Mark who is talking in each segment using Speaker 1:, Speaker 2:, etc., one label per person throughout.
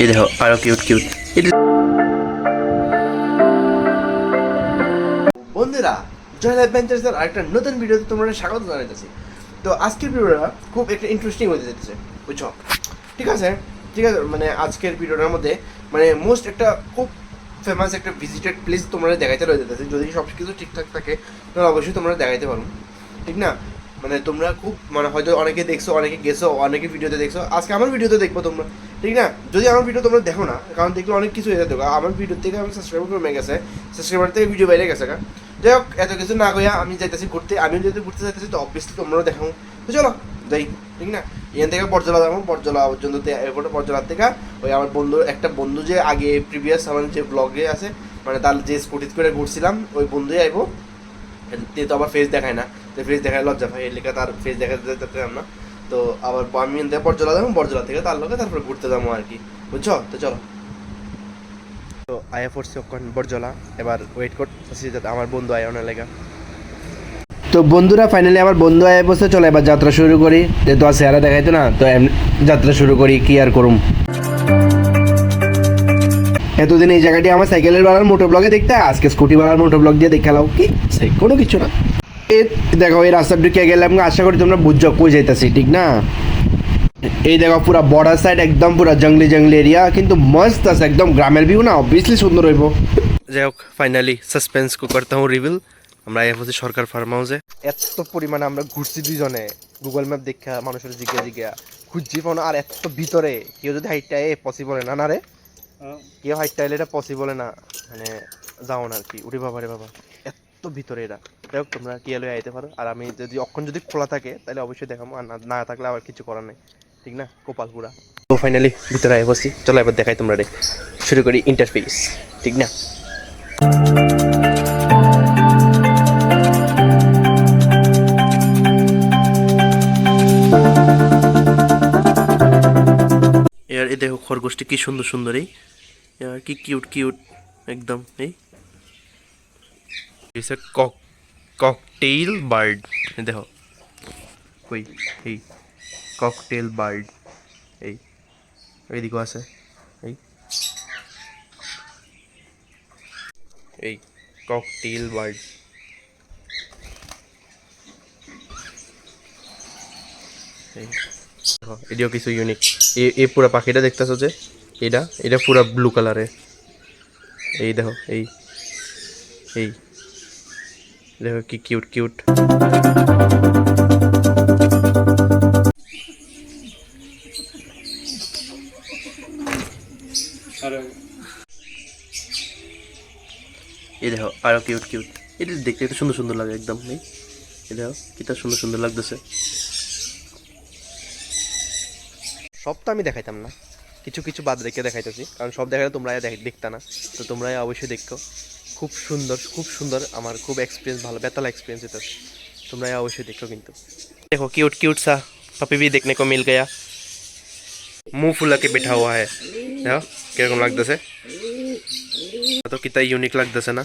Speaker 1: এই দেখো, আরও কিউট কিউট
Speaker 2: বন্ধুরা জয়েল অ্যাডভেঞ্চার্সের আরেকটা নতুন ভিডিওতে তোমরা স্বাগত জানাইতেছি। তো আজকের ভিডিওটা খুব একটা ইন্টারেস্টিং হতে যেতেছে বুঝছ? ঠিক আছে? ঠিক আছে মানে আজকের ভিডিওটার মধ্যে মানে মোস্ট একটা খুব ফেমাস একটা ভিজিটেড প্লেস তোমরা দেখাইতে রয়ে যেতেছে যদি সব কিছু ঠিকঠাক থাকে, তাহলে অবশ্যই তোমরা দেখাইতে পারো। ঠিক না? মানে তোমরা খুব মানে হয়তো অনেকে দেখছ, অনেকে গেছো, অনেকে ভিডিওতে দেখছ। আজকে আমার ভিডিওতে দেখব তোমরা। ঠিক না? যদি আমার ভিডিও তোমরা দেখো না, কারণ দেখলে অনেক কিছু হয়ে যেত আমার ভিডিও থেকে আমার সাবস্ক্রাইবার কমে গেছে সাবস্ক্রাইবার থেকে ভিডিও বাইরে গেছে যাই হোক, এত কিছু না কইয়া আমি যাইতেছি ঘুরতে। আমিও যদি ঘুরতে যাইতেছি, তো অবভিয়াসলি তোমরাও দেখাও তো চলো, যাই, ঠিক না? এখান থেকে বরজলা যাব বরজলা পর্যন্ত এয়ারপোর্টে বরজলার থেকে। ওই আমার বন্ধু, একটা বন্ধু যে আগে প্রিভিয়াস আমার যে ব্লগে আছে মানে তার যে স্কুটিত করে ঘুরছিলাম, ওই বন্ধুই আইবো। তে আবার ফেস দেখায় না। তো ফেস দেখায় লজ্জা ভাই এর লেখা তার ফেস দেখাতে যেতে না। তো আবার আমি এখান থেকে বরজলা যাব বরজলা থেকে তার লোকে তারপরে ঘুরতে যাব আর কি। বুঝছ? তো চলো। তো আয়া পড়ছি ওখান বরজলা এবার ওয়েট করতেছি যাতে আমার বন্ধু আয় অনেক লেগা। তো বন্ধুরা ফাইনালি আমার বন্ধু আয় বসে চলো এবার যাত্রা শুরু করি। যেহেতু আর চেহারা দেখাইতো না, তো যাত্রা শুরু করি, কি আর করুম। এতদিন এই জায়গাটি আমার সাইকেলের বাড়ার মোটর ব্লগে দেখতে, আজকে স্কুটি বাড়ার মোটর ব্লগ দিয়ে দেখালাম। কি? কোনো কিছু না। দেখো এই রাস্তা ঢুকে গেলাম আশা করি তোমরা বুঝছ কই যাইতাছি ঠিক না? এই দেখো পুরা বর্ডার সাইড একদম পুরা জঙ্গলি জঙ্গলি এরিয়া কিন্তু মস্ত আছে একদম গ্রামের ভিউ না? অবভিয়াসলি সুন্দর হইব। যাই হোক ফাইনালি সাসপেন্স কো করতে হুম রিভিল আমরা এই হচ্ছে সরকার ফার্ম হাউসে এত পরিমাণে আমরা ঘুরছি দুজনে গুগল ম্যাপ দেখা মানুষের জিজ্ঞা জিজ্ঞা। খুঁজছি পাও না আর এত ভিতরে। কেউ যদি হাইটটা এ পসিবল না না রে? কেউ হাইটটা এলে এটা পসিবল না। মানে যাও না আর কি। উঠে বাবা রে বাবা। এত ভিতরে এটা যাই হোক তোমরা কি এলো আইতে পারো। আর আমি যদি অক্ষণ যদি খোলা থাকে তাহলে অবশ্যই দেখাবো। আর না- না থাকলে আবার কিছু করার নেই। ঠিক না? কপাল পুরা। তো ফাইনালি ভিতরে আয় বসি। চলো এবার দেখাই তোমরা রে। শুরু করি ইন্টারফেস ঠিক না? এর এ দেখো খরগোশটি কি সুন্দর সুন্দর এই। ইয়ার কি কিউট কিউট একদম এই। Cock cocktail bird. দেখো। কই? এই। Cockatiel bird. এই। এইদিকেও আছে। এই। এই। Cockatiel bird. এটিও কিছু ইউনিক এই এই পুরা পাখিটা দেখতেছো যে? এটা এটা পুরা ব্লু কালারের এই দেখো, এই। এই। দেখো কি কিউট কিউট। এই দেখো, আরও কিউট কিউট। এটা দেখতে একটু সুন্দর সুন্দর লাগে একদম এই দেখো, কিটা সুন্দর সুন্দর লাগতেছে। সব তো আমি দেখাইতাম না। কিছু কিছু বাদ রেখে দেখাইতেছি, কারণ সব দেখালে তোমরা দেখ- দেখতা না। তো তোমরা অবশ্যই দেখো। খুব সুন্দর খুব সুন্দর আমার খুব এক্সপিরিয়েন্স ভালো বেতালা এক্সপিরিয়েন্স এটা তোমরা অবশ্যই দেখো কিন্তু देखो क्यूट क्यूट सा पपी भी देखने को मिल गया मुंह फुला के बैठा हुआ है দেখো কিরকম লাগতেছে তো কিতা ইউনিক লাগতেছে না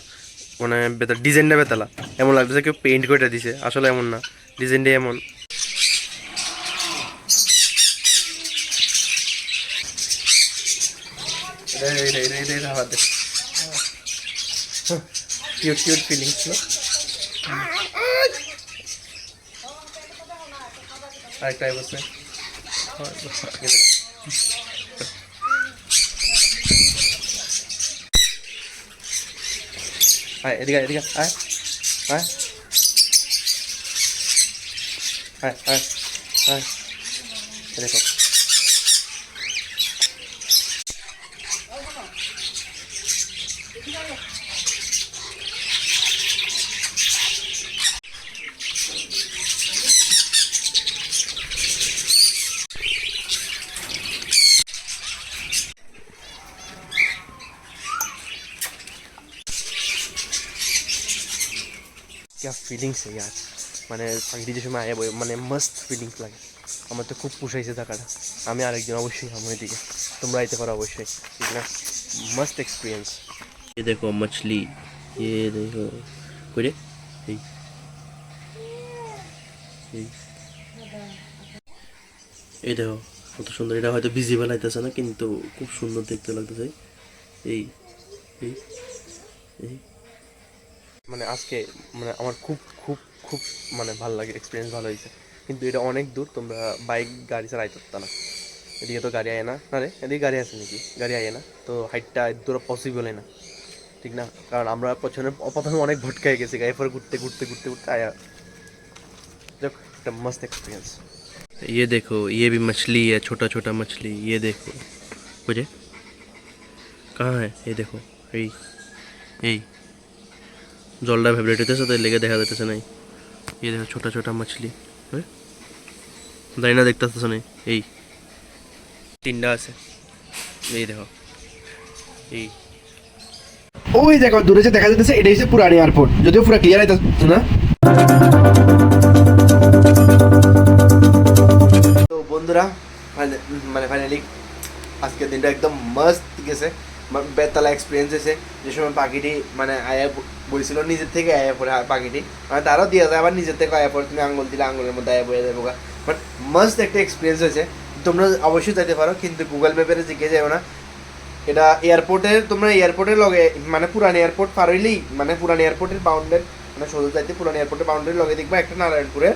Speaker 2: মানে বেতা- ডিজাইনটা বেতালা এমন লাগতেছে কেউ পেইন্ট করে দিছে আসলে এমন না ডিজাইনটা এমন কিউট কিউট ফিলিংস না আরেকটা বসে আয় এদিকে আয়, এদিকে আয় আয় আয় আয় আয় এই দেখো क्या ফিলিংস ইয়ার মানে পাখিটি যে সময় আয় বই মানে মস্ত ফিলিংস লাগে আমার তো খুব পুষাইছে থাকাটা আমি আরেকদিন অবশ্যই আমার এদিকে তোমরা আইতে পারো অবশ্যই ঠিক না মস্ত এক্সপিরিয়েন্স ये देखो मछली ये देखो कोई रे এই এই এই দেখো
Speaker 1: কত সুন্দর এটা হয়তো ভিজিবল আইতেছে না কিন্তু খুব সুন্দর দেখতে লাগতেছে এই এই এই
Speaker 3: মানে আজকে মানে আমার খুব খুব খুব মানে ভালো লাগে এক্সপিরিয়েন্স ভালো হয়েছে কিন্তু এটা অনেক দূর তোমরা বাইক গাড়ি ছাড়া আইতে পারতা না এদিকে তো গাড়ি আয় না না রে এদিকে গাড়ি আছে নাকি গাড়ি আয় না তো হাইটটা দূর পসিবলই না ঠিক না কারণ আমরা প্রথমে প্রথমে অনেক ভটকাই গেছি এরপরে ঘুরতে ঘুরতে ঘুরতে ঘুরতে আয়া যাক একটা মস্ত এক্সপিরিয়েন্স
Speaker 1: ये देखो ये भी मछली है छोटा छोटा मछली ये देखो বুঝে कहाँ है ये देखো এই এই জলটা ভাইব্রেট হইতেছে তাই লেগে দেখা যাইতেছে নাই। এই দেখো ছোটা ছোটা মাছলি দাঁড়ি না দেখতেছে নাই? এই। তিনটা আছে। এই দেখো। এই।
Speaker 2: ওই দেখো দূরে যে দেখা যাচ্ছে এটা হচ্ছে পুরানি এয়ারপোর্ট যদিও পুরো ক্লিয়ার আইতাছে না। তো বন্ধুরা মানে ফাইনালি আজকের দিনটা একদম মস্ত গেছে। বেতালা এক্সপিরিয়েন্স হয়েছে যে সময় পাখিটি মানে আয়া বলছিল নিজের থেকে আয়া পড়ে পাখিটি। মানে তারও দিয়ে যায়, আবার নিজের থেকে আয়া পড়ে তুমি আঙুল দিলে আঙুলের মধ্যে আয়া পড়ে যাবে বাট মস্ত একটা এক্সপিরিয়েন্স হয়েছে, তোমরা অবশ্যই যেতে পারো, কিন্তু গুগল ম্যাপের জিজ্ঞেস যাও না। এটা এয়ারপোর্টের তোমরা এয়ারপোর্টের লগে মানে পুরান এয়ারপোর্ট পার হইলেই মানে পুরান এয়ারপোর্টের বাউন্ডারি মানে সোজা যাইতে পুরান এয়ারপোর্টের বাউন্ডারি লগে দেখবা একটা নারায়ণপুরের,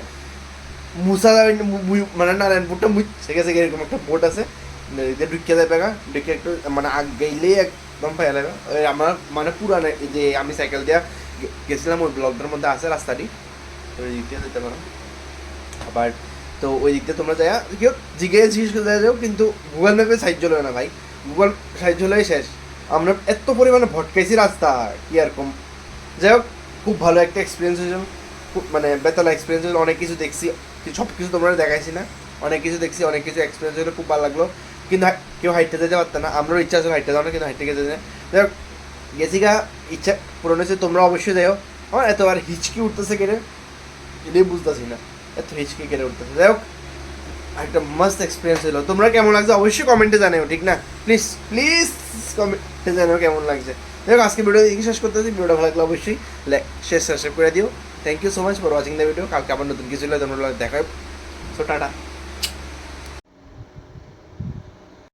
Speaker 2: মুসা মানে নারায়ণপুরটা মুছে গেছে এরকম একটা বোট আছে। এদিকে ঢুকিয়ে যাবে গা ঢুকে একটু মানে আগ গেলেই একদম পাইয়া লাগে ওই আমার মানে পুরান যে আমি সাইকেল দিয়া গেছিলাম, ওই ব্লকটার মধ্যে আছে রাস্তাটি ওই দিক দিয়ে যেতে পারো আবার, তো ওই দিক দিয়ে তোমরা যাই কেউ জিজ্ঞেস জিজ্ঞেস করে যাও, কিন্তু গুগল ম্যাপে সাহায্য লয় না ভাই। গুগল সাহায্য লয় শেষ। আমরা এত পরিমাণে ভটকাইছি রাস্তা কি আর কম। যাই হোক, খুব ভালো একটা এক্সপিরিয়েন্স হয়েছিল খুব মানে বেতলা এক্সপিরিয়েন্স হয়েছিল অনেক কিছু দেখছি সব কিছু তোমরা দেখাইছি না। অনেক কিছু দেখছি, অনেক কিছু এক্সপিরিয়েন্স হয়েছিল খুব ভালো লাগল। কিন্তু কেউ হাইটে যেতে পারতো না। আমরাও ইচ্ছা আছে হাইটে যাওয়া না কিন্তু হাইটে যেতে যাই হোক গেছি গা ইচ্ছা পূরণ হয়েছে, তোমরা অবশ্যই যাও আমার এতবার হিচকি উঠতেছে কেটে এটাই বুঝতেছি না। এত হিচকি কেটে উঠতেছে। যাই হোক, একটা মাস্ট এক্সপিরিয়েন্স হলো। তোমরা কেমন লাগছে অবশ্যই কমেন্টে জানাও, ঠিক না? প্লিজ প্লিজ কমেন্টে জানাও কেমন লাগছে। যাই হোক আজকে ভিডিও শেষ করতেছি। ভিডিওটা ভালো লাগলে অবশ্যই শেষ সাবস্ক্রাইব করে দিও। Thank you so much for watching the video কালকে আবার নতুন কিছু হলে তোমরা দেখা সো টাটা।